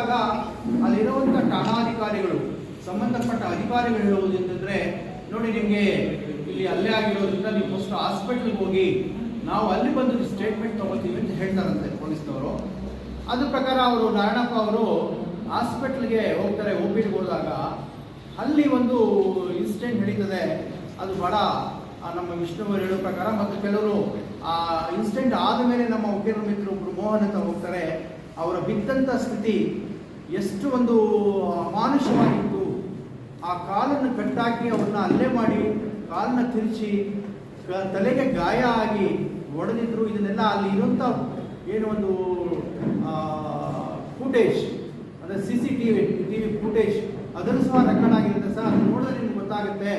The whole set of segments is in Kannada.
ಹೋದಾಗ ಅಲ್ಲಿರುವಂಥ ಠಾಣಾಧಿಕಾರಿಗಳು, ಸಂಬಂಧಪಟ್ಟ ಅಧಿಕಾರಿಗಳು ಹೇಳುವುದು ಅಂತಂದ್ರೆ ನೋಡಿ ನಿಮಗೆ ಇಲ್ಲಿ ಅಲ್ಲೇ ಆಗಿರೋದ್ರಿಂದ ನೀವು ಫಸ್ಟ್ ಹಾಸ್ಪಿಟ್ಲಿಗೆ ಹೋಗಿ ನಾವು ಅಲ್ಲಿ ಬಂದು ಸ್ಟೇಟ್ಮೆಂಟ್ ತಗೋತೀವಿ ಅಂತ ಹೇಳ್ತಾರಂತೆ ಪೊಲೀಸ್ನವರು. ಅದ್ರ ಪ್ರಕಾರ ಅವರು ನಾರಾಯಣಪ್ಪ ಅವರು ಹಾಸ್ಪಿಟಲ್ಗೆ ಹೋಗ್ತಾರೆ ಒ ಪಿಗೆ ಹೋದಾಗ. ಅಲ್ಲಿ ಒಂದು ಇನ್ಸಿಡೆಂಟ್ ನಡೀತದೆ. ಅದು ಬಡ ನಮ್ಮ ವಿಷ್ಣುವರು ಹೇಳೋ ಪ್ರಕಾರ ಮತ್ತು ಕೆಲವರು, ಆ ಇನ್ಸಿಡೆಂಟ್ ಆದಮೇಲೆ ನಮ್ಮ ವಕೀಲ ಮಿತ್ರರು ಮೋಹನ್ ಅಂತ ಹೋಗ್ತಾರೆ. ಅವರ ಬಿದ್ದಂಥ ಸ್ಥಿತಿ ಎಷ್ಟು ಒಂದು ಅಮಾನುಷವಾಗಿತ್ತು ಆ ಕಾಲನ್ನು ಕಟ್ಟಾಕಿ ಅವನ್ನ ಅಲ್ಲೇ ಮಾಡಿ, ಕಾಲನ್ನ ತಿರುಚಿ ತಲೆಗೆ ಗಾಯ ಆಗಿ ಒಡೆದಿದ್ರು. ಇದನ್ನೆಲ್ಲ ಅಲ್ಲಿ ಇರುವಂಥ ಏನು ಒಂದು ಫುಟೇಜ್ ಅಂದರೆ C C T V T V footage ಅದನ್ನು ಸಹ ರೆಕಾರ್ಡ್ ಆಗಿರುತ್ತೆ. ಸರ್, ಅದನ್ನು ನೋಡಿದ್ರೆ ನಿಮ್ಗೆ ಗೊತ್ತಾಗುತ್ತೆ.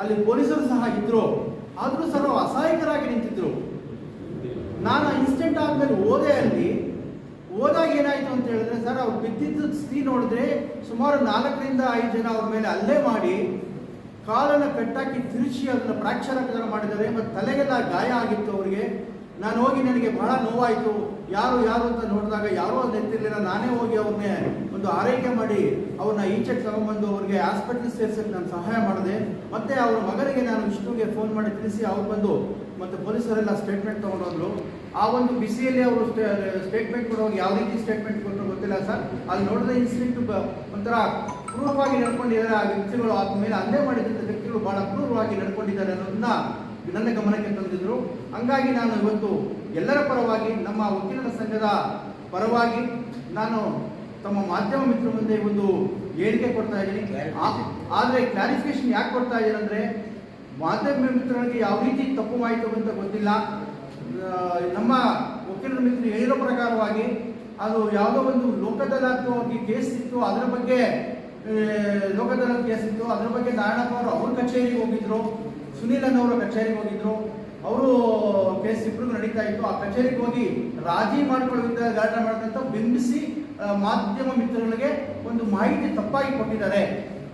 ಅಲ್ಲಿ ಪೊಲೀಸರು ಸಹ ಇದ್ರು. ಆದರೂ ಸಹ ಅಸಹಾಯಕರಾಗಿ ನಿಂತಿದ್ರು. ನಾನು ಇನ್ಸಿಡೆಂಟ್ ಆದ್ಮೇಲೆ ಹೋದೆ ಅಲ್ಲಿ. ಹೋದಾಗ ಏನಾಯ್ತು ಅಂತ ಹೇಳಿದ್ರೆ, ಸರ್, ಅವ್ರು ಬಿದ್ದಿದ್ದ ಸ್ತ್ರೀ ನೋಡಿದ್ರೆ ಸುಮಾರು ನಾಲ್ಕರಿಂದ ಐದು ಜನ ಅವ್ರ ಮೇಲೆ ಅಲ್ಲೇ ಮಾಡಿ, ಕಾಲನ್ನು ಕಟ್ಟಾಕಿ ತಿರುಚಿ ಅದನ್ನು ಪ್ರಾಕ್ಷರ ಮಾಡಿದ್ದಾರೆ ಮತ್ತು ತಲೆಗೆಲ್ಲ ಗಾಯ ಆಗಿತ್ತು ಅವರಿಗೆ. ನಾನು ಹೋಗಿ ನನಗೆ ಬಹಳ ನೋವಾಯಿತು. ಯಾರು ಯಾರು ಅಂತ ನೋಡಿದಾಗ ಯಾರೂ ಅದು ಎತ್ತಿರಲಿಲ್ಲ ನಾನೇ ಹೋಗಿ ಅವ್ರನ್ನೇ ಒಂದು ಆರೈಕೆ ಮಾಡಿ ಅವ್ರನ್ನ ಈಚೆಗೆ ತಗೊಂಡ್ಬಂದು ಅವ್ರಿಗೆ ಆಸ್ಪತ್ರೆ ಸೇರ್ಸಕ್ಕೆ ನಾನು ಸಹಾಯ ಮಾಡಿದೆ. ಮತ್ತೆ ಅವ್ರ ಮಗನಿಗೆ ನಾನು ವಿಷ್ಣುಗೆ ಫೋನ್ ಮಾಡಿ ತಿಳಿಸಿ ಅವ್ರು ಬಂದು ಮತ್ತು ಪೊಲೀಸರೆಲ್ಲ ಸ್ಟೇಟ್ಮೆಂಟ್ ತೊಗೊಂಡೋದ್ರು. ಆ ಒಂದು ಬಿಸಿಯಲ್ಲಿ ಅವರು ಸ್ಟೇಟ್ಮೆಂಟ್ ಕೊಡುವಾಗ ಯಾವ ರೀತಿ ಸ್ಟೇಟ್ಮೆಂಟ್ ಕೊಟ್ಟರು ಗೊತ್ತಿಲ್ಲ ಸರ್. ಅಲ್ಲಿ ನೋಡಿದ ಇನ್ಸಿಡೆಂಟ್ ಒಂಥರ ಕ್ರೂರವಾಗಿ ನಡ್ಕೊಂಡಿದ್ದಾರೆ ಆ ವ್ಯಕ್ತಿಗಳು. ಆದ್ಮೇಲೆ ಅಂದೇ ಮಾಡಿದಂಥ ವ್ಯಕ್ತಿಗಳು ಬಹಳ ಕ್ರೂರವಾಗಿ ನಡ್ಕೊಂಡಿದ್ದಾರೆ ಅನ್ನೋದನ್ನ ನನ್ನ ಗಮನಕ್ಕೆ ತಂದಿದ್ರು. ಹಂಗಾಗಿ ನಾನು ಇವತ್ತು ಎಲ್ಲರ ಪರವಾಗಿ, ನಮ್ಮ ವಕೀಲರ ಸಂಘದ ಪರವಾಗಿ ನಾನು ತಮ್ಮ ಮಾಧ್ಯಮ ಮಿತ್ರ ಮುಂದೆ ಒಂದು ಹೇಳಿಕೆ ಕೊಡ್ತಾ ಇದ್ದೀನಿ. ಆದರೆ ಕ್ಲಾರಿಫಿಕೇಶನ್ ಯಾಕೆ ಕೊಡ್ತಾ ಇದ್ದೀನಿ ಅಂದ್ರೆ ಮಾಧ್ಯಮ ಮಿತ್ರರಿಗೆ ಯಾವ ರೀತಿ ತಪ್ಪು ಮಾಹಿತಿ ಅಂತ ಗೊತ್ತಿಲ್ಲ. ನಮ್ಮ ವಕೀಲರ ಮಿತ್ರರು ಹೇಳಿರೋ ಪ್ರಕಾರವಾಗಿ ಅದು ಯಾವುದೋ ಒಂದು ಲೋಕದಲ್ಲಾಗಿ ಕೇಸ್ ಇತ್ತು, ಅದರ ಬಗ್ಗೆ ಲೋಕದಲ್ಲ ಕೇಸ್ ಇತ್ತು, ಅದರ ಬಗ್ಗೆ ನಾರಾಯಣಪ್ಪ ಅವರು ಅವ್ರ ಕಚೇರಿಗೆ ಹೋಗಿದ್ರು, ಸುನೀಲ್ ಅನ್ನೋರ ಕಚೇರಿಗೆ ಹೋಗಿದ್ರು, ಅವರು ಕೇಸ್ ಇಬ್ಬರು ನಡೀತಾ ಇತ್ತು. ಆ ಕಚೇರಿಗೆ ಹೋಗಿ ರಾಜಿ ಮಾಡಿಕೊಳ್ಳುವಂತ ಗಾರ್ಡನ್ ಮಾಡಿದಂತ ಬಿಂಬಿಸಿ ಮಾಧ್ಯಮ ಮಿತ್ರಗಳಿಗೆ ಒಂದು ಮಾಹಿತಿ ತಪ್ಪಾಗಿ ಕೊಟ್ಟಿದ್ದಾರೆ.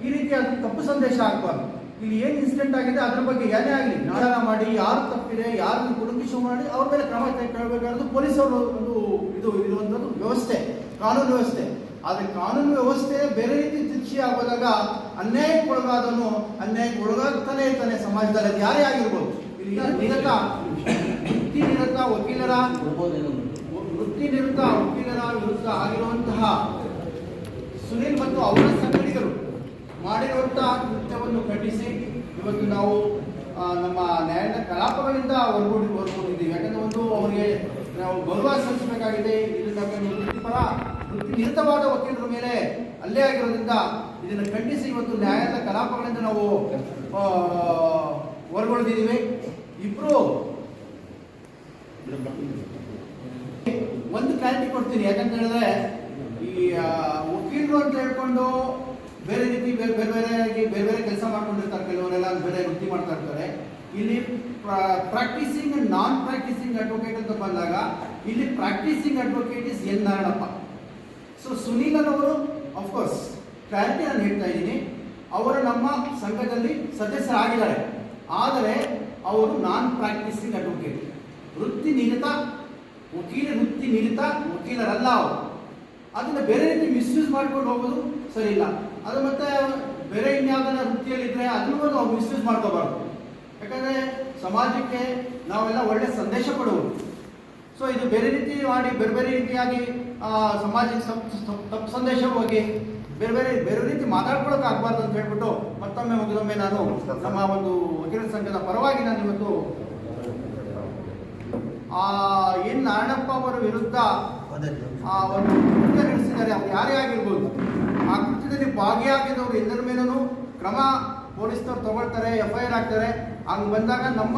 ಈ ರೀತಿ ಅದು ತಪ್ಪು ಸಂದೇಶ ಆಗಬಾರ್ದು. ಇಲ್ಲಿ ಏನು ಇನ್ಸಿಡೆಂಟ್ ಆಗಿದೆ ಅದ್ರ ಬಗ್ಗೆ ಏನೇ ಆಗಲಿ ನಾಡನ ಮಾಡಿ ಯಾರು ತಪ್ಪಿದೆ ಯಾರನ್ನು ಕುಡುಕಿಸು ಮಾಡಿ ಅವ್ರ ಮೇಲೆ ಕ್ರಮ ತೆಗೆದುಕೊಳ್ಳಬೇಕಾದ್ದು ಪೊಲೀಸರು ಒಂದು ಇದು ಇರುವಂಥದ್ದು ವ್ಯವಸ್ಥೆ ಕಾನೂನು ವ್ಯವಸ್ಥೆ. ಆದರೆ ಕಾನೂನು ವ್ಯವಸ್ಥೆ ಬೇರೆ ರೀತಿ ತಿರುಚಿ ಆಗೋದಾಗ ಅನ್ಯಾಯಕ್ಕೆ ಅನ್ಯಾಯಕ್ಕೊಳಗಾಗ್ತಾನೆ ಇರ್ತಾನೆ ಸಮಾಜದಲ್ಲಿ ಅದು ಯಾರೇ ಆಗಿರ್ಬೋದು. ಇಲ್ಲಿ ನಿರತ ವೃತ್ತಿ ನಿರತ ವಕೀಲರ ವೃತ್ತಿ ನಿರತ ವಕೀಲರ ವಿರುದ್ಧ ಆಗಿರುವಂತಹ ಸುನೀಲ್ ಮತ್ತು ಅವರ ಸಂಗಡಿಗರು ಮಾಡಿರುವಂತಹ ಕೃತ್ಯವನ್ನು ಖಂಡಿಸಿ ಇವತ್ತು ನಾವು ನಮ್ಮ ನ್ಯಾಯದ ಕಲಾಪಗಳಿಂದ ಹೊರಗೂಡಿ ಹೊರಗೊಂಡಿದ್ದೀವಿ. ಯಾಕಂದ್ರೆ ಒಂದು ಅವರಿಗೆ ನಾವು ಗೌರವ ಸಲ್ಲಿಸಬೇಕಾಗಿದೆ. ವೃತ್ತಿಪರ ವೃತ್ತಿ ನಿರತವಾದ ವಕೀಲರ ಮೇಲೆ ಅಲ್ಲೇ ಆಗಿರೋದ್ರಿಂದ ಇದನ್ನು ಖಂಡಿಸಿ ಇವತ್ತು ನ್ಯಾಯದ ಕಲಾಪಗಳಿಂದ ನಾವು ಹೊರಗೊಳ್ದಿದ್ದೀವಿ ಇಬ್ರು ಒಂದು ಕ್ಲಾರಿಟಿ ಕೊಡ್ತೀನಿ. ಯಾಕಂತ ಹೇಳಿದ್ರೆ ಈ ವಕೀಲರು ಅಂತ ಹೇಳ್ಕೊಂಡು ಬೇರೆ ರೀತಿ ಬೇರೆ ಬೇರೆ ಬೇರೆ ಆಗಿ ಬೇರೆ ಬೇರೆ ಕೆಲಸ ಮಾಡ್ಕೊಂಡಿರ್ತಾರೆ. ಕೆಲವರೆಲ್ಲ ಬೇರೆ ವೃತ್ತಿ ಮಾಡ್ತಾ ಇರ್ತಾರೆ. ಇಲ್ಲಿ ಪ್ರಾಕ್ಟೀಸಿಂಗ್ ನಾನ್ ಪ್ರಾಕ್ಟೀಸಿಂಗ್ ಅಡ್ವೊಕೇಟ್ ಅಂತ ಬಂದಾಗ, ಇಲ್ಲಿ practicing advocate is N Narayanappa. So ಸುನೀಲನ್ ಅವರು ಅಫ್ಕೋರ್ಸ್ ಕ್ಲಾರಿಟಿ ನಾನು ಹೇಳ್ತಾ ಇದ್ದೀನಿ. ಅವರು ನಮ್ಮ ಸಂಘದಲ್ಲಿ ಸದಸ್ಯರಾಗಿದ್ದಾರೆ. ಆದರೆ, ಅವರು ನಾನ್ ಪ್ರಾಕ್ಟೀಸಿಂಗ್ ಅಡ್ವೊಕೇಟ್ ವೃತ್ತಿ ನಿರತ, ವಕೀಲ ವೃತ್ತಿ ನಿರತ, ವಕೀಲರಲ್ಲ ಅವರು. ಅದನ್ನು ಬೇರೆ ರೀತಿ ಮಿಸ್ಯೂಸ್ ಮಾಡ್ಕೊಂಡು ಹೋಗೋದು ಸರಿ ಇಲ್ಲ ಅದು ಮತ್ತೆ ಬೇರೆ ಇನ್ಯಾವುದನ್ನ ವೃತ್ತಿಯಲ್ಲಿದ್ರೆ ಅದನ್ನು ನಾವು ಮಿಸ್ಯೂಸ್ ಮಾಡ್ಕೋಬಾರ್ದು. ಯಾಕಂದ್ರೆ ಸಮಾಜಕ್ಕೆ ನಾವೆಲ್ಲ ಒಳ್ಳೆ ಸಂದೇಶ ಕೊಡುವುದು. ಸೊ ಇದು ಬೇರೆ ರೀತಿ ಮಾಡಿ, ಬೇರೆ ಬೇರೆ ರೀತಿಯಾಗಿ ಸಮಾಜಕ್ಕೆ ತಪ್ಪು ಸಂದೇಶ ಹೋಗಿ ಬೇರೆ ಬೇರೆ ಬೇರೆ ರೀತಿ ಮಾತಾಡ್ಕೊಳಕ್ ಆಗ್ಬಾರ್ದು ಅಂತ ಹೇಳ್ಬಿಟ್ಟು ಮತ್ತೊಮ್ಮೆ ಮುಗಿದೊಮ್ಮೆ ನಾನು ನಮ್ಮ ಒಂದು ವಕೀಲರ ಸಂಘದ ಪರವಾಗಿ ನಾನು ಇವತ್ತು, ಆ ಏನ್ ನಾರಾಯಣಪ್ಪ ಅವರ ವಿರುದ್ಧ, ಆ, ಒಂದು ನಡೆಸಿದ್ದಾರೆ. ಅವ್ರು ಯಾರೇ ಆಗಿರ್ಬೋದು. ಕೃತ್ಯದಲ್ಲಿ ಭಾಗಿಯಾಗಿದ್ದವರು ಎಲ್ಲರ ಮೇಲೂ ಕ್ರಮ ಪೊಲೀಸ್ನವ್ರು ತಗೊಳ್ತಾರೆ ಎಫ್ ಐ ಆರ್ ಹಾಕ್ತಾರೆ. ಹಂಗೆ ಬಂದಾಗ ನಮ್ಮ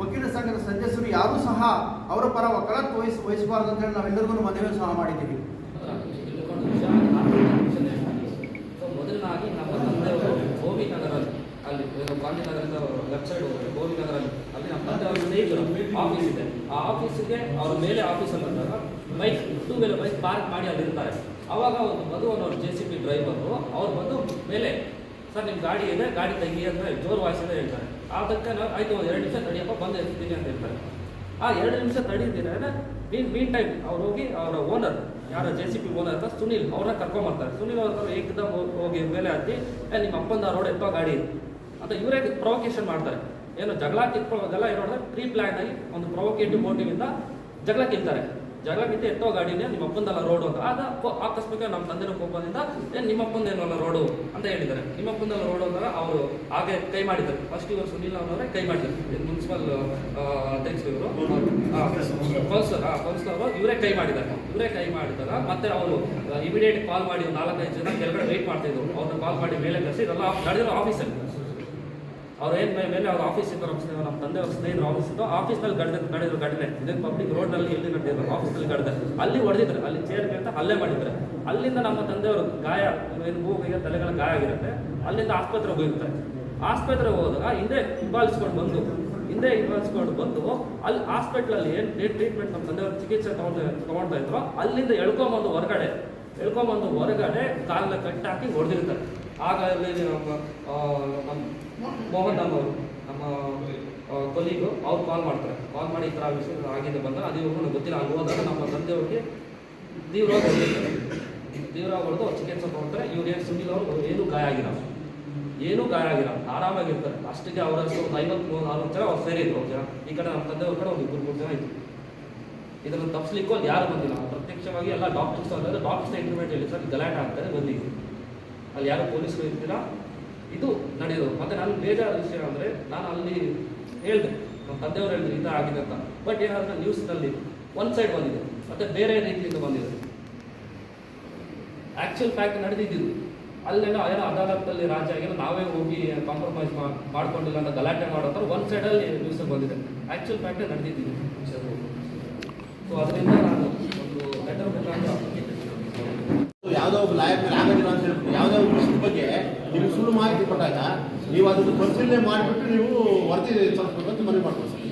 ವಕೀಲ ಸಂಘದ ಸದಸ್ಯರು ಯಾರೂ ಸಹ ಅವರ ಪರ ವಕಾಲತ್ ವಹಿಸ್, ವಹಿಸಬಾರ್ದು ಅಂತ ಹೇಳಿ ನಾವೆಲ್ಲರಿಗೂ ಮನವಿ ಸಹ ಮಾಡಿದ್ದೀವಿ. ಮೊದಲನಾಗಿ ನಮ್ಮ ತಂದೆಯವರು ಗೋವಿ ನಗರಲ್ಲಿ, ಅಲ್ಲಿ ಗಾಂಧಿನಗರದ ಲೆಫ್ಟ್ ಸೈಡ್ ಹೋಗಿ ಗೋವಿ ನಗರಲ್ಲಿ, ಅಲ್ಲಿ ನಮ್ಮ ತಂದೆಯವ್ರ ಸ್ನೇಹಿತರು ಆಫೀಸ್ ಇದೆ ಆ ಆಫೀಸಿಗೆ ಅವ್ರ ಮೇಲೆ ಆಫೀಸಲ್ಲಿ ಬಂದಾಗ bike two wheeler bike park ಮಾಡಿ ಅಲ್ಲಿ ಇರ್ತಾರೆ. ಅವಾಗ ಒಂದು ಮಧು ಅನ್ನೋರು ಜೆ ಸಿ ಬಿ ಡ್ರೈವರು ಅವ್ರು ಬಂದು ಮೇಲೆ ಸರ್ ನಿಮ್ಮ ಗಾಡಿ ಇದೆ ಗಾಡಿ ತಂಗಿ ಅಂತ ಜೋರು ವಾಯಿಸಿದ ಹೇಳ್ತಾರೆ. ಅದಕ್ಕೆ ನಾವು ಆಯಿತು ಒಂದು ಎರಡು ನಿಮಿಷ ತಡಿಯಪ್ಪ ಬಂದು ಇರ್ತೀನಿ ಅಂತ ಹೇಳ್ತಾರೆ. ಆ ಎರಡು ನಿಮಿಷ ತಡೀತೀರ ಮೀನ್ ಮೀನ್ ಟೈಮ್ ಅವ್ರು ಹೋಗಿ ಅವರ ಓನರ್ ಯಾರ ಜೆ ಸಿ ಪಿ ಓನರ್ ಅಂತ ಸುನಿಲ್ ಅವ್ರನ್ನ ಕರ್ಕೊಂಬರ್ತಾರೆ ಸುನಿಲ್ ಅವ್ರ ಏಕದಮ್ ಹೋಗಿ ಮೇಲೆ ಹತ್ತಿ "ಏ, ನಿಮ್ಮ ಅಪ್ಪಂದ ರೋಡ್ ಎತ್ತೋ ಗಾಡಿ? ಇದು." ಅಂತ ಇವರೇ ಪ್ರೊವೊಕೇಶನ್ ಮಾಡ್ತಾರೆ. ಏನು ಜಗಳ ಕಿತ್ಕೊಳ್ಳೋದೆಲ್ಲ ಏನೋ ಪ್ರೀ ಪ್ಲಾನ್ ಆಗಿ ಒಂದು ಪ್ರೊವೊಕೇಟಿವ್ ಮೋಟಿವ್ ಇಂದ ಜಗಳ ಕಿತ್ತಾರೆ. ಜಗಳ ಬಿದ್ದು ಎತ್ತೋ ಗಾಡಿನೇ ನಿಮ್ಮ ಅಪ್ಪಂದಲ್ಲ ರೋಡು ಅಂತ. ಆಗ ಆಕಸ್ಮಿಕ ನಮ್ಮ ತಂದೆನ ಕೋಪದಿಂದ ಏನ್ ನಿಮ್ಮ ಅಪ್ಪಂದೇನಲ್ಲ ರೋಡು ಅಂತ ಹೇಳಿದ್ದಾರೆ. ನಿಮ್ಮ ಅಪ್ಪಂದಲ್ಲ ರೋಡು ಅಂದಾಗ ಅವರು ಹಾಗೆ ಕೈ ಮಾಡಿದ್ದಾರೆ. ಫಸ್ಟ್ ಇವರು ಸುನಿಲ್ ಅವರವರೇ ಕೈ ಮಾಡಿದ್ದಾರೆ. ಮುನ್ಸಿಪಲ್ ಅಧ್ಯಕ್ಷರು ಇವರು. ಕೌನ್ಸಿಲರ್ ಕೌನ್ಸಿಲರ್ ಅವರು ಇವರೇ ಕೈ ಮಾಡಿದ್ದಾರೆ. ಇವರೇ ಕೈ ಮಾಡಿದಾಗ ಮತ್ತೆ ಅವರು ಇಮಿಡಿಯೇಟ್ ಕಾಲ್ ಮಾಡಿ ನಾಲ್ಕೈದು ಜನ ಕೆಳಗಡೆ ವೆಯ್ಟ್ ಮಾಡ್ತಿದ್ರು. ಅವ್ರನ್ನ ಕಾಲ್ ಮಾಡಿ ಮೇಲೆ ಕರೆಸಿ, ಇದೆಲ್ಲ ನಡೆದಿರೋ ಆಫೀಸಲ್ಲಿ ಅವ್ರು ಏನು ಮೇಲೆ ಅವ್ರ ಆಫೀಸ್ ಇತ್ತು ನಮ್ಮ ನಮ್ಮ ತಂದೆ ಅವ್ರ ಸ್ನೇಹಿತರ ಆಫೀಸ್ ಇತ್ತು ಆಫೀಸ್ನಲ್ಲಿ ಗಡ್ದೆ ನಡೆದ್ರು ಘಟನೆ. ಇದೇನು ಪಬ್ಲಿಕ್ ರೋಡ್ನಲ್ಲಿ ಎಲ್ಲಿ ನಡೆದಿದ್ರು ಆಫೀಸಲ್ಲಿ ಗಡ್ದೆ ಅಲ್ಲಿ ಹೊಡೆದಿದ್ರು ಅಲ್ಲಿ ಚೇರ್ ಅಂತ ಹಲ್ಲೆ ಮಾಡಿದ್ರು ಅಲ್ಲಿಂದ ನಮ್ಮ ತಂದೆಯವರು ಗಾಯ, ಏನು ಮೂಗಿಗೆ ತಲೆಗಳ ಗಾಯ ಆಗಿರುತ್ತೆ. ಅಲ್ಲಿಂದ ಆಸ್ಪತ್ರೆಗೆ ಹೋಗಿರ್ತಾರೆ. ಆಸ್ಪತ್ರೆಗೆ ಹೋದಾಗ ಹಿಂದೆ ಹಿಂಬಾಲಿಸ್ಕೊಂಡು ಬಂದು, ಹಿಂದೆ ಹಿಂಬಾಲಿಸ್ಕೊಂಡು ಬಂದು ಅಲ್ಲಿ ಹಾಸ್ಪಿಟ್ಲಲ್ಲಿ ಏನು ಟ್ರೀಟ್ಮೆಂಟ್ ನಮ್ಮ ತಂದೆಯವರು ಚಿಕಿತ್ಸೆ ತಗೊಂಡು ತಗೊಳ್ತಾ ಇದ್ರು, ಅಲ್ಲಿಂದ ಎಳ್ಕೊಂಬಂದು ಹೊರಗಡೆ ಎಳ್ಕೊಂಬಂದು ಹೊರಗಡೆ ಕಾಲನ್ನ ಕಟ್ಟಾಕಿ ಹೊಡೆದಿರ್ತಾರೆ. ಆಗ ಅಲ್ಲಿ ನಮ್ಮ ನಮ್ಮ ಮೋಹನ್ ಅವರು, ನಮ್ಮ ಕೊಲೀಗು, ಅವ್ರು ಕಾಲ್ ಮಾಡ್ತಾರೆ. ಕಾಲ್ ಮಾಡಿ ಈ ಥರ ವಿಷಯ ಆಗಿದೆ ಬಂದ ಅದು ಗೊತ್ತಿಲ್ಲ. ಅಲ್ಲಿ ಹೋದಾಗ ನಮ್ಮ ತಂದೆ ಅವ್ರಿಗೆ ತೀವ್ರ ತೀವ್ರ ಹೊಡೆದು ಅವ್ರು ಚಿಕಿತ್ಸೆ ತೊಗೊಂಡ್ರೆ ಇವ್ರು ಏನು ಸುನಿಲ್ ಅವರು ಏನೂ ಗಾಯ ಆಗಿಲ್ಲ. ಏನೂ ಗಾಯ ಆಗಿಲ್ಲ. ಆರಾಮಾಗಿರ್ತಾರೆ. ಅಷ್ಟಿಗೆ ಅವರಷ್ಟು ಒಂದು ಐವತ್ತು ಮೂರು ನಾಲ್ಕು ಜನ ಅವ್ರು ಸೇರಿದ್ರು ಅವ್ರು ಜನ. ಈ ಕಡೆ ನಮ್ಮ ತಂದೆಯವ್ರ ಕಡೆ ಒಂದು ಇಬ್ಬರು, ಮೂರು ಜನ ಇತ್ತು ಇದನ್ನು ತಪ್ಪಿಸ್ಲಿಕ್ಕೂ ಅಲ್ಲಿ ಯಾರು ಬಂದಿಲ್ಲ. ಪ್ರತ್ಯಕ್ಷವಾಗಿ ಎಲ್ಲ ಡಾಕ್ಟರ್ಸ್ ಅಂದರೆ ಡಾಕ್ಟರ್ಸ್ ಇಂಟರ್ಮೆಂಟ್ ಹೇಳಿ ಸರ್ ಗಲಾಟೆ ಆಗ್ತಾರೆ ಬಂದಿದ್ದೀವಿ ಅಲ್ಲಿ ಯಾರು ಪೊಲೀಸರು ಇರ್ತೀರಾ ಇದು ನಡೆಯೋದು. ಮತ್ತೆ ನಾನು ಬೇಜಾರ ವಿಷಯ ಅಂದರೆ ನಾನು ಅಲ್ಲಿ ಹೇಳಿದೆ. ನಮ್ಮ ತಂದೆಯವರು ಹೇಳಿದ್ರು, ಇದು ಆಗಿದೆ ಅಂತ. ಬಟ್ ಏನಾದ್ರೆ ನ್ಯೂಸ್ನಲ್ಲಿ ಒನ್ ಸೈಡ್ ಬಂದಿದೆ. ಮತ್ತೆ ಬೇರೆ ರೀತಿಯಿಂದ ಬಂದಿದೆ. ಆಕ್ಚುಯಲ್ ಫ್ಯಾಕ್ಟ್ ನಡೆದಿದ್ದು ಅಲ್ಲೆಲ್ಲ ಏನೋ ಅದಾಲತ್ತಲ್ಲಿ ರಾಜ್ಯ ಆಗಿಲ್ಲ ನಾವೇ ಹೋಗಿ ಕಾಂಪ್ರಮೈಸ್ ಮಾಡ್ಕೊಂಡಿಲ್ಲ ಅಂತ ಗಲಾಟೆ ಮಾಡೋ ಥರ ಸೈಡ್ ಸೈಡಲ್ಲಿ ನ್ಯೂಸ್ ಬಂದಿದೆ. ಆ್ಯಕ್ಚುಲ್ ಫ್ಯಾಕ್ಟ್ ನಡೆದಿದ್ದು ಸೊ ಅದರಿಂದ ನಾನು ಒಂದು ಲೆಟರ್ ಮುಖಾಂತರ ಯಾವುದೋ ಆಗೋದಿಲ್ಲ ಅಂತ ಯಾವುದೋ ಒಂದು ಬಗ್ಗೆ ನಿಮಗೆ ಸುಳ್ಳು ಮಾಹಿತಿ ಕೊಟ್ಟಾಗ ನೀವು ಅದನ್ನು ಪರಿಶೀಲನೆ ಮಾಡಿಬಿಟ್ಟು ನೀವು ವರದಿ ಸ್ವಲ್ಪ ಮನವಿ ಮಾಡ್ಬೋದು ಸರ್.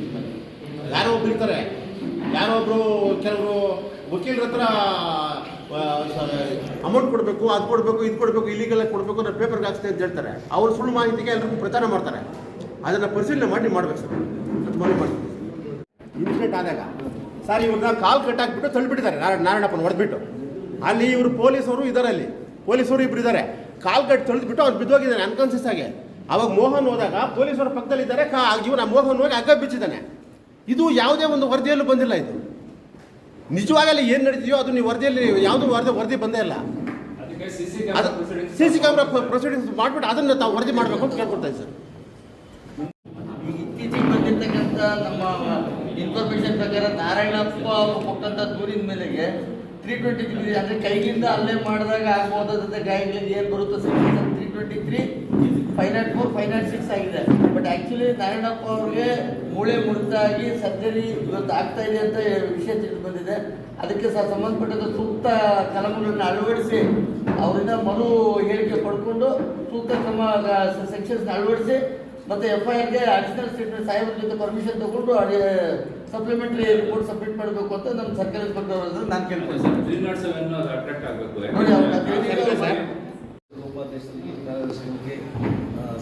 ಯಾರೋ ಒಬ್ರು ಇರ್ತಾರೆ. ಯಾರೋ ಒಬ್ರು ಕೆಲವರು ವಕೀಲರ ಹತ್ರ ಅಮೌಂಟ್ ಕೊಡಬೇಕು, ಅದು ಕೊಡಬೇಕು, ಇದು ಕೊಡಬೇಕು ಇಲ್ಲಿಗೆಲ್ಲ ಕೊಡಬೇಕು ನಾನು ಪೇಪರ್ಗೆ ಹಾಕ್ತೇನೆ ಅಂತ ಹೇಳ್ತಾರೆ. ಅವ್ರು ಸುಳ್ಳು ಮಾಹಿತಿಗೆ ಎಲ್ಲರಿಗೂ ಪ್ರಚಾರ ಮಾಡ್ತಾರೆ. ಅದನ್ನು ಪರಿಶೀಲನೆ ಮಾಡಿ ಮಾಡ್ಬೇಕು ಸರ್. ಮನವಿ ಮಾಡ್ತೀವಿ. ಇನ್ಸಿಡೆಂಟ್ ಆದಾಗ, ಸರ್, ಇವ್ರನ್ನ ಕಾಲು ಕಟ್ಟಾಕ್ಬಿಟ್ಟು ತಳ್ಳಿಬಿಟ್ಟಿದ್ದಾರೆ. ನಾರಾಯಣ ನಾರಾಯಣಪ್ಪನ ಹೊಡೆದ್ಬಿಟ್ಟು. ಅಲ್ಲಿ ಇವರು ಪೊಲೀಸರು ಇದ್ದಾರೆ ಅಲ್ಲಿ ಪೊಲೀಸರು ಇಬ್ಬರು ಇದ್ದಾರೆ. ಕಾಲ್ ಕಟ್ ತೊಳೆದ್ಬಿಟ್ಟು ಅವ್ರು ಬಿದ್ದೋಗಿದ್ದಾನೆ ಅನ್ಕಾನ್ಸಿಯಸ್ ಆಗಿ. ಅವಾಗ ಮೋಹನ್ ಹೋದಾಗ ಪೊಲೀಸರ ಪಕ್ಕದಲ್ಲಿದ್ದಾರೆ ಕಾ ಇವನ ಮೋಹನ್ ಹೋಗಿ ಅಗ್ಗ ಬಿಚ್ಚಿದ್ದಾನೆ. ಇದು ಯಾವುದೇ ಒಂದು ವರದಿಯಲ್ಲೂ ಬಂದಿಲ್ಲ ಇದು. ನಿಜವಾಗಲ್ಲಿ ಏನು ನಡೀತೀಯೋ ಅದು ನೀವು ವರದಿಯಲ್ಲಿ ಯಾವುದು ವರದಿ ವರದಿ ಬಂದೇ ಇಲ್ಲ. ಸಿಸಿ ಅದು ಸಿ ಸಿ ಕ್ಯಾಮ್ರಾ ಪ್ರೊಸೀಡಿಂಗ್ಸ್ ಮಾಡಿಬಿಟ್ಟು ಅದನ್ನು ತಾವು ವರದಿ ಮಾಡಬೇಕು ಅಂತ ಕೇಳ್ಕೊಡ್ತಾ ಇದ್ದೀನಿ ಸರ್. ಈ ಇತ್ತೀಚೆಗೆ ಬಂದಿರ್ತಕ್ಕಂಥ ನಮ್ಮ ಇನ್ಫಾರ್ಮೇಶನ್ ಪ್ರಕಾರ ನಾರಾಯಣಪ್ಪ ಅವರು ಕೊಟ್ಟಂತ ದೂರಿನ ಮೇಲೆಗೆ ತ್ರೀ ಟ್ವೆಂಟಿ ತ್ರೀ ಅಂದರೆ ಕೈಗಿಂದ ಅಲ್ಲೇ ಮಾಡಿದಾಗ ಆಗ್ಬೋದಾದಂಥ ಗಾಯಗಳಿಗೆ ಏನು ಬರುತ್ತೋ six three twenty three five nought four five nought six ಆಗಿದೆ. ಬಟ್ ಆ್ಯಕ್ಚುಲಿ ನಾರಾಯಣಪ್ಪ ಅವ್ರಿಗೆ ಮೂಳೆ ಮುರಿತ ಸರ್ಜರಿ ಇವತ್ತು ಆಗ್ತಾ ಇದೆ ಅಂತ ವಿಷಯ ತಿಳಿದು ಬಂದಿದೆ. ಅದಕ್ಕೆ ಸಹ ಸಂಬಂಧಪಟ್ಟಂಥ ಸೂಕ್ತ ಕಲಮಗಳನ್ನು ಅಳವಡಿಸಿ ಅವರಿಂದ ಮರು ಹೇಳಿಕೆ ಪಡ್ಕೊಂಡು ಸೂಕ್ತ ಕ್ರಮ ಸೆಕ್ಷನ್ಸ್ನ ಅಳವಡಿಸಿ ಮತ್ತು ಎಫ್ ಐ ಆರ್ಗೆ ಅಡಿಷನಲ್ ಸ್ಟೇಟ್ಮೆಂಟ್ ಸಾಹೇಬ್ರ ಜೊತೆ ಪರ್ಮಿಷನ್ ತಗೊಂಡು ಸಪ್ಲಿಮೆಂಟರಿ ರಿಪೋರ್ಟ್ ಸಬ್ಮಿಟ್ ಮಾಡಬೇಕು ಅಂತ ನಮ್ಮ ಸರ್ಕಾರಿ ಇನ್ಸ್ಪೆಕ್ಟರ್ ನಾನು ಕೇಳ್ಕೊಳ್ತೀನಿ. ತ್ರೀ ನಾಟ್ ಸೆವೆನ್ ಅಟ್ರಾಕ್ಟ್ ಆಗಬೇಕು. ಸರ್. ಉಪಾಧ್ಯಕ್ಷರಿಗೆ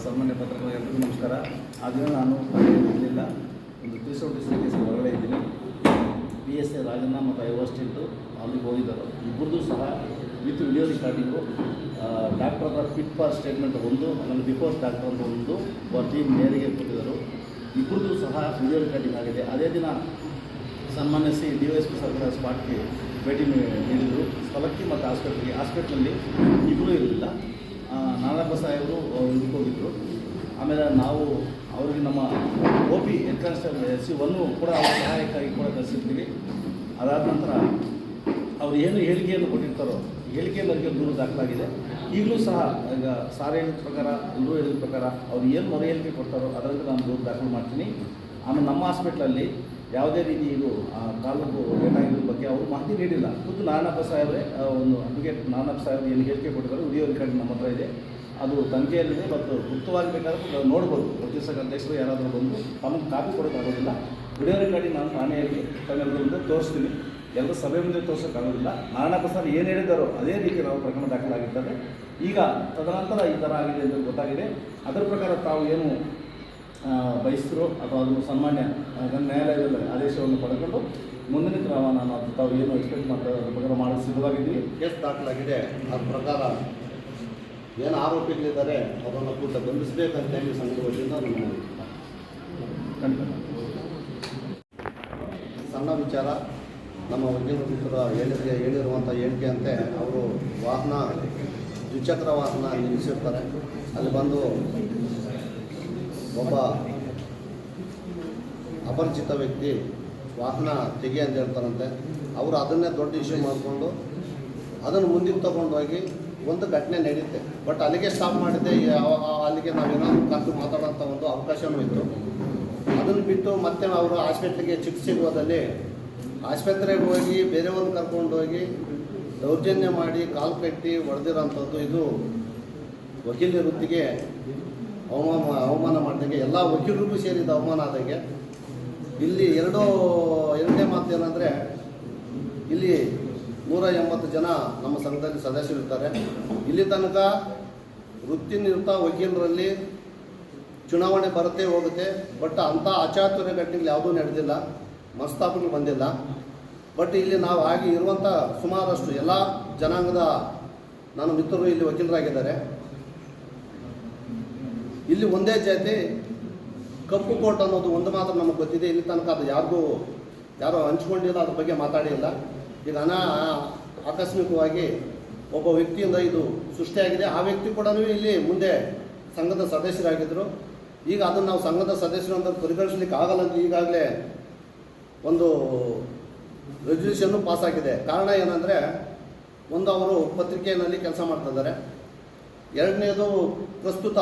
ಸಾಮಾನ್ಯ ಪತ್ರಕರ್ತರಿಗೂ ನಮಸ್ಕಾರ. ಆ ದಿನ ನಾನು ಇರಲಿಲ್ಲ. ಒಂದು ತ್ರೀಸೋ ಡಿಸ್ಟ್ರಿಕ್ಟ್ ಹೊರಗಡೆ ಇದ್ದೀನಿ. ಪಿ ಎಸ್ ಎ ರಾಜಣ್ಣ ಮತ್ತು ಐವಸ್ಟಿದ್ದು ಅಲ್ಲಿಗೆ ಹೋಗಿದ್ದರು. ಇಬ್ಬರದ್ದು ಸಹ with video recording. Doctor fit for statement ಒಂದು ಆಮೇಲೆ ಬಿಫೋರ್ ಡಾಕ್ಟರ್ ಅಂತ ಒಂದು ವರದಿ ಮೇರೆಗೆ ಕೊಟ್ಟಿದ್ದರು. ಇಬ್ಬರದು ಸಹ ವಿಡಿಯೋ ರೆಕಾರ್ಡಿಂಗ್ ಆಗಿದೆ. ಅದೇ ದಿನ ಸನ್ಮಾನಿಸಿ ಡಿ ವೈ ಪಿ ಸರ್ಕಾರ ಸ್ಪಾಟ್ಗೆ ಭೇಟಿ ನೀಡಿದರು. ಸ್ಥಳಕ್ಕೆ ಮತ್ತು ಆಸ್ಪೆಟ್ಲಿಗೆ ಆಸ್ಪೆಟ್ಲಲ್ಲಿ ಇಬ್ಬರೂ ಇರಲಿಲ್ಲ. ನಾರಾಯಣ ಸಾಹೇಬರು ಇದಕ್ಕೆ ಆಮೇಲೆ ನಾವು ಅವರಿಗೆ ನಮ್ಮ O P head constable S one ಕೂಡ ಅವರ ಸಹಾಯಕ್ಕಾಗಿ ಕೂಡ ಕಳಿಸಿರ್ತೀವಿ ಅದಾದ ನಂತರ ಅವ್ರು ಏನು ಹೇಳಿಕೆಯನ್ನು ಕೊಟ್ಟಿರ್ತಾರೋ ಹೇಳಿಕೆ ಬಗ್ಗೆ ದೂರು ದಾಖಲಾಗಿದೆ. ಈಗಲೂ ಸಹ ಈಗ ಸಾರ ಹೇಳಿದ ಪ್ರಕಾರ ಎಲ್ಲರೂ ಹೇಳಿದ ಪ್ರಕಾರ ಅವ್ರು ಏನು ಮರು ಹೇಳಿಕೆ ಕೊಡ್ತಾರೋ ಅದರಲ್ಲಿ ನಾನು ದೂರು ದಾಖಲು ಮಾಡ್ತೀನಿ. ಆಮೇಲೆ ನಮ್ಮ ಹಾಸ್ಪಿಟ್ಲಲ್ಲಿ ಯಾವುದೇ ರೀತಿ ಇದು ತಾಲೂಕು ಏನಾಗಿರೋದ್ರ ಬಗ್ಗೆ ಅವರು ಮಾಹಿತಿ ನೀಡಿಲ್ಲ. ಖುದ್ದು ನಾರಾಯಣಪ್ಪ ಸಾಹೇಬ್ರೆ ಒಂದು ಅಡ್ವೊಕೇಟ್ ನಾರಾಯಣಪ್ಪ ಸಾಹೇಬ್ ಏನು ಹೇಳಿಕೆ ಕೊಟ್ಟಿದ್ದಾರೆ ವಿಡಿಯೋ ರೆಕಾರ್ಡ್ ನಮ್ಮ ಹತ್ರ ಇದೆ. ಅದು ತನಿಖೆಯಲ್ಲಿದೆ ಮತ್ತು ಗುಪ್ತವಾಗಿ ಬೇಕಾದ್ರೆ ನೋಡ್ಬೋದು. ಪ್ರತಿಸಕ ಅಧ್ಯಕ್ಷರು ಯಾರಾದರೂ ಬಂದು ತಮಗೆ ಕಾಪಿ ಕೊಡೋಕ್ಕಾಗೋದಿಲ್ಲ. ವಿಡಿಯೋ ರೆಕಾರ್ಡಿಂಗ್ ನಾನು ನಾನೇ ಹೇಳಿ ತಮ್ಮೆಲ್ಲರ ಮುಂದೆ ತೋರಿಸ್ತೀನಿ. ಎಲ್ಲರೂ ಸಭೆ ಮುಂದೆ ತೋರಿಸೋಕ್ಕಾಗೋದಿಲ್ಲ ನಾರಾಯಣಪ್ಪ ಸರ್ ಏನು ಹೇಳಿದ್ದಾರೋ ಅದೇ ರೀತಿ ನಾವು ಪ್ರಕರಣ ದಾಖಲಾಗಿದ್ದಾರೆ ಈಗ ತದನಂತರ ಈ ಥರ ಆಗಿದೆ ಅಂತ ಗೊತ್ತಾಗಿದೆ. ಅದರ ಪ್ರಕಾರ ತಾವು ಏನು ಬಯಸಿದ್ರು ಅಥವಾ ಅದನ್ನು ಸನ್ಮಾನ್ಯ ನ್ಯಾಯಾಲಯದಲ್ಲಿ ಆದೇಶವನ್ನು ಪಡೆದುಕೊಂಡು ಮುಂದಿನ ಕ್ರಮ ನಾನು ಅದು ತಾವು ಏನು ಎಕ್ಸ್ಪೆಕ್ಟ್ ಮಾಡ್ತಾರೆ ಅದ್ರ ಪ್ರಕಾರ ಮಾಡಲು ಸಿದ್ಧವಾಗಿದ್ದೀವಿ. ಕೇಸ್ ದಾಖಲಾಗಿದೆ. ಅದ್ರ ಪ್ರಕಾರ ಏನು ಆರೋಪಿಗಳಿದ್ದಾರೆ ಅದನ್ನು ಕೂಡ ಬಂಧಿಸಬೇಕಂತ ಹೇಳಿ ಸಂಘದ ನಾನು ಖಂಡಿತ. ಸಣ್ಣ ವಿಚಾರ. ನಮ್ಮ ವಕೀಲ ಮಿತ್ರ ಹೇಳಿದ್ರೆ ಹೇಳಿರುವಂಥ ಹೇಳಿಕೆಯಂತೆ ಅವರು ವಾಹನ, ದ್ವಿಚಕ್ರ ವಾಹನ ನಿಲ್ಲಿಸಿರ್ತಾರೆ. ಅಲ್ಲಿ ಬಂದು ಒಬ್ಬ ಅಪರಿಚಿತ ವ್ಯಕ್ತಿ ವಾಹನ ತೆಗಿ ಅಂತ ಹೇಳ್ತಾರಂತೆ. ಅವರು ಅದನ್ನೇ ದೊಡ್ಡ ಇಶ್ಯೂ ಮಾಡಿಕೊಂಡು ಅದನ್ನು ಮುಂದಕ್ಕೆ ತಗೊಂಡೋಗಿ ಒಂದು ಘಟನೆ ನಡೆಯುತ್ತೆ ಬಟ್ ಅಲ್ಲಿಗೆ ಸ್ಟಾಪ್ ಮಾಡಿದ್ದೆ ಅಲ್ಲಿಗೆ ನಾವೇನಾದರೂ ಕಂತು ಮಾತಾಡೋಂಥ ಒಂದು ಅವಕಾಶವೂ ಇತ್ತು. ಅದನ್ನು ಬಿಟ್ಟು ಮತ್ತೆ ಅವರು ಆಸ್ಪತ್ರೆಗೆ ಚಿಕಿತ್ಸೆಗೆ ಹೋದಲ್ಲಿ ಆಸ್ಪತ್ರೆಗೆ ಹೋಗಿ ಬೇರೆಯವ್ರನ್ನ ಕರ್ಕೊಂಡು ಹೋಗಿ ದೌರ್ಜನ್ಯ ಮಾಡಿ ಕಾಲು ಕಟ್ಟಿ ಹೊಡೆದಿರೋಂಥದ್ದು ಇದು ವಕೀಲ ವೃತ್ತಿಗೆ ಅವಮಾನ ಅವಮಾನ ಮಾಡಿದಂಗೆ ಎಲ್ಲ ವಕೀಲರಿಗೂ ಸೇರಿದ ಅವಮಾನ ಆದಂಗೆ. ಇಲ್ಲಿ ಎರಡೂ, ಎರಡನೇ ಮಾತು ಏನಂದರೆ, ಇಲ್ಲಿ ನೂರ ಎಂಬತ್ತು ಜನ ನಮ್ಮ ಸಂಘದಲ್ಲಿ ಸದಸ್ಯರಿರ್ತಾರೆ ಇಲ್ಲಿ ತನಕ ವೃತ್ತಿನಿರತ ವಕೀಲರಲ್ಲಿ ಚುನಾವಣೆ ಬರುತ್ತೆ ಹೋಗುತ್ತೆ, ಬಟ್ ಅಂಥ ಅಚಾತುರ್ಯ ಘಟನೆಗಳು ಯಾವುದೂ ನಡೆದಿಲ್ಲ. ಮನಸ್ತಾಪಗಳು ಬಂದಿಲ್ಲ. ಬಟ್ ಇಲ್ಲಿ ನಾವು ಆಗಿ ಇರುವಂಥ ಸುಮಾರಷ್ಟು ಎಲ್ಲ ಜನಾಂಗದ ನನ್ನ ಮಿತ್ರರು ಇಲ್ಲಿ ವಕೀಲರಾಗಿದ್ದಾರೆ. ಇಲ್ಲಿ ಒಂದೇ ಜಾತಿ ಕಪ್ಪು ಕೋಟ್ ಅನ್ನೋದು ಒಂದು ಮಾತ್ರ ನಮಗೆ ಗೊತ್ತಿದೆ. ಇಲ್ಲಿ ತನಕ ಅದು ಯಾರಿಗೂ ಯಾರೋ ಹಂಚ್ಕೊಂಡಿಲ್ಲ, ಅದ್ರ ಬಗ್ಗೆ ಮಾತಾಡಿಲ್ಲ. ಈಗ ಅನಾ ಆಕಸ್ಮಿಕವಾಗಿ ಒಬ್ಬ ವ್ಯಕ್ತಿಯಿಂದ ಇದು ಸೃಷ್ಟಿಯಾಗಿದೆ. ಆ ವ್ಯಕ್ತಿ ಕೂಡ ಇಲ್ಲಿ ಮುಂದೆ ಸಂಘದ ಸದಸ್ಯರಾಗಿದ್ದರು. ಈಗ ಅದನ್ನು ನಾವು ಸಂಘದ ಸದಸ್ಯರು ಅಂತ ಪರಿಗಣಿಸ್ಲಿಕ್ಕೆ ಆಗಲ್ಲ ಈಗಾಗಲೇ ಒಂದು ರೆಸಲ್ಯೂಷನ್ನು ಪಾಸ್ ಆಗಿದೆ. ಕಾರಣ ಏನಂದರೆ, ಒಂದು ಅವರು ಪತ್ರಿಕೆಯಲ್ಲಿ ಕೆಲಸ ಮಾಡ್ತಾ ಇದ್ದಾರೆ. ಎರಡನೇದು ಪ್ರಸ್ತುತ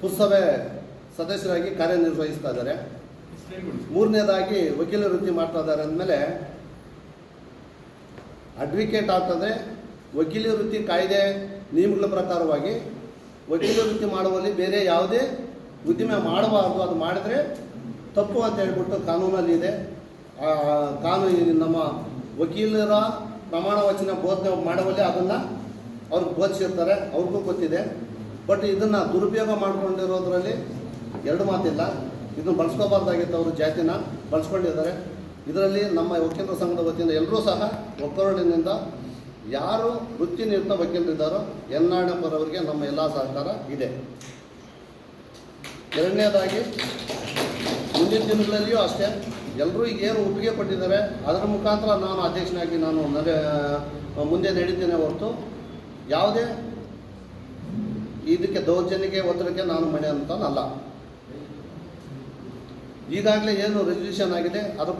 ಪುರಸಭೆ ಸದಸ್ಯರಾಗಿ ಕಾರ್ಯನಿರ್ವಹಿಸ್ತಾ ಇದ್ದಾರೆ. ಮೂರನೇದಾಗಿ ವಕೀಲ ವೃತ್ತಿ ಮಾಡ್ತಾ ಇದ್ದಾರೆ ಅಂದಮೇಲೆ ಅಡ್ವಿಕೇಟ್ ಆಗ್ತದೆ ವಕೀಲ ವೃತ್ತಿ ಕಾಯ್ದೆ ನಿಯಮಗಳ ಪ್ರಕಾರವಾಗಿ ವಕೀಲ ವೃತ್ತಿ ಮಾಡುವಲ್ಲಿ ಬೇರೆ ಯಾವುದೇ ಉದ್ದಿಮೆ ಮಾಡಬಾರ್ದು. ಅದು ಮಾಡಿದರೆ ತಪ್ಪು ಅಂತ ಹೇಳ್ಬಿಟ್ಟು ಕಾನೂನಲ್ಲಿ ಇದೆ. ಆ ಕಾನೂನು ನಮ್ಮ ವಕೀಲರ ಪ್ರಮಾಣ ವಚನ ಬೋಧನೆ ಮಾಡುವಲ್ಲಿ ಅದನ್ನು ಅವ್ರಿಗೆ ಬೋಧಿಸಿರ್ತಾರೆ, ಅವ್ರಿಗೂ ಗೊತ್ತಿದೆ. ಬಟ್ ಇದನ್ನು ದುರುಪಯೋಗ ಮಾಡಿಕೊಂಡಿರೋದ್ರಲ್ಲಿ ಎರಡು ಮಾತಿಲ್ಲ. ಇದನ್ನು ಬಳಸ್ಕೋಬಾರ್ದಾಗಿತ್ತು ಅವರು ಜಾತಿನ, ಬಳಸ್ಕೊಂಡಿದ್ದಾರೆ. ಇದರಲ್ಲಿ ನಮ್ಮ ವಕೀಲರ ಸಂಘದ ವತಿಯಿಂದ ಎಲ್ಲರೂ ಸಹ ಒಕ್ಕರಡಿನಿಂದ ಯಾರು ವೃತ್ತಿ ನಿರ್ತ ವಕೀಲರಿದ್ದಾರೋ ಅವರಿಗೆ ನಮ್ಮ ಎಲ್ಲ ಸಹಕಾರ ಇದೆ. ಎರಡನೇದಾಗಿ ಮುಂದಿನ ದಿನಗಳಲ್ಲಿಯೂ ಅಷ್ಟೇ. ಎಲ್ಲರೂ ಈಗ ಏನು ಒಪ್ಪಿಗೆ ಕೊಟ್ಟಿದ್ದಾರೆ ಅದರ ಮುಖಾಂತರ ನಾನು ಅಧ್ಯಕ್ಷನಾಗಿ ನಾನು ನಡೆ, ಮುಂದೆ ನಡೀತೇನೆ ಹೊರತು ಯಾವುದೇ ಇದಕ್ಕೆ ದೌರ್ಜನ್ಯಕ್ಕೆ ಒತ್ತಡಕ್ಕೆ ನಾನು ಮಣೆ ಅಂತನಲ್ಲ. ಈಗಾಗಲೇ ಏನು ರೆಸಲ್ಯೂಷನ್ ಆಗಿದೆ, ಅದ್ರ